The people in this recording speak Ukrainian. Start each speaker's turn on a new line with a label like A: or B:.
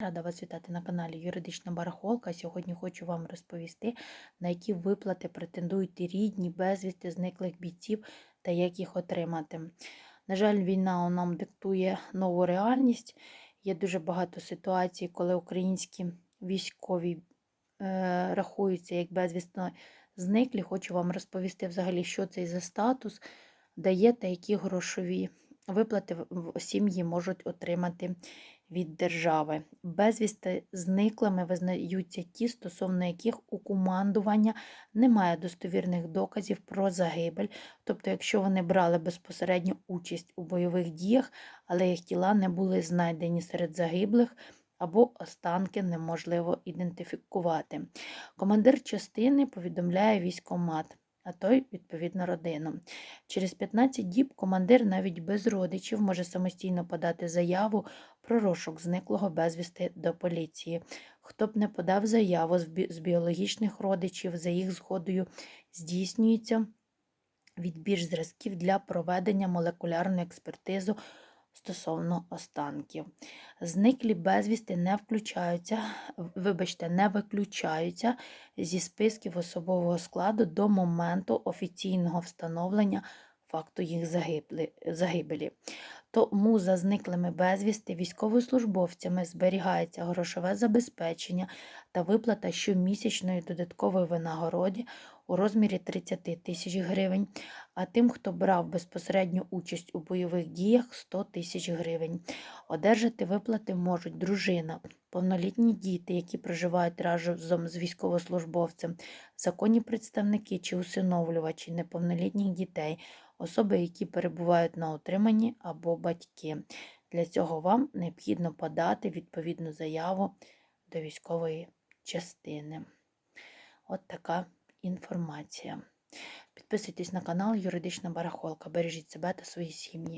A: Рада вас вітати на каналі Юридична Барахолка. Сьогодні хочу вам розповісти, на які виплати претендують рідні, безвісти зниклих бійців та як їх отримати. На жаль, війна нам диктує нову реальність. Є дуже багато ситуацій, коли українські військові е, рахуються як безвісно зниклі. Хочу вам розповісти взагалі, що це за статус дає та які грошові виплати сім'ї можуть отримати від держави. Безвісти зниклими визнаються ті, стосовно яких у командування немає достовірних доказів про загибель. Тобто, якщо вони брали безпосередню участь у бойових діях, але їх тіла не були знайдені серед загиблих. Або останки неможливо ідентифікувати. Командир частини повідомляє військомат, а той, відповідно, родину. Через 15 діб командир навіть без родичів може самостійно подати заяву про розшук зниклого безвісти до поліції. Хто б не подав заяву з біологічних родичів, за їх згодою здійснюється відбір зразків для проведення молекулярної експертизи стосовно останків. Зниклі безвісти не включаються, вибачте, не виключаються зі списків особового складу до моменту офіційного встановлення факту їх загибелі. Тому за зниклими безвісти військовослужбовцями зберігається грошове забезпечення та виплата щомісячної додаткової винагороді у розмірі 30 тисяч гривень, а тим, хто брав безпосередню участь у бойових діях 100 тисяч гривень. Одержати виплати можуть дружина, повнолітні діти, які проживають разом з військовослужбовцем, законні представники чи усиновлювачі неповнолітніх дітей, особи, які перебувають на утриманні або батьки. Для цього вам необхідно подати відповідну заяву до військової частини. От така інформація. Підписуйтесь на канал Юридична Барахолка. Бережіть себе та свої сім'ї.